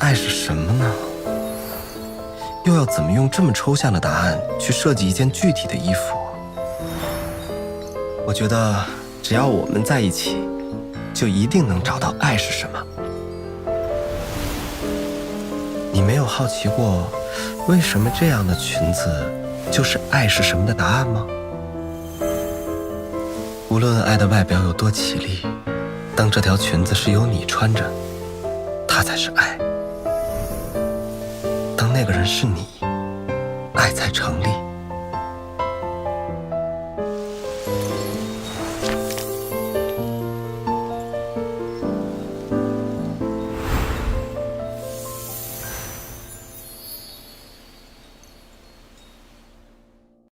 爱是什么呢？又要怎么用这么抽象的答案去设计一件具体的衣服？我觉得，只要我们在一起，就一定能找到爱是什么。你没有好奇过，为什么这样的裙子就是爱是什么的答案吗？无论爱的外表有多绮丽，当这条裙子是由你穿着，它才是爱。那个人是你，爱在城里。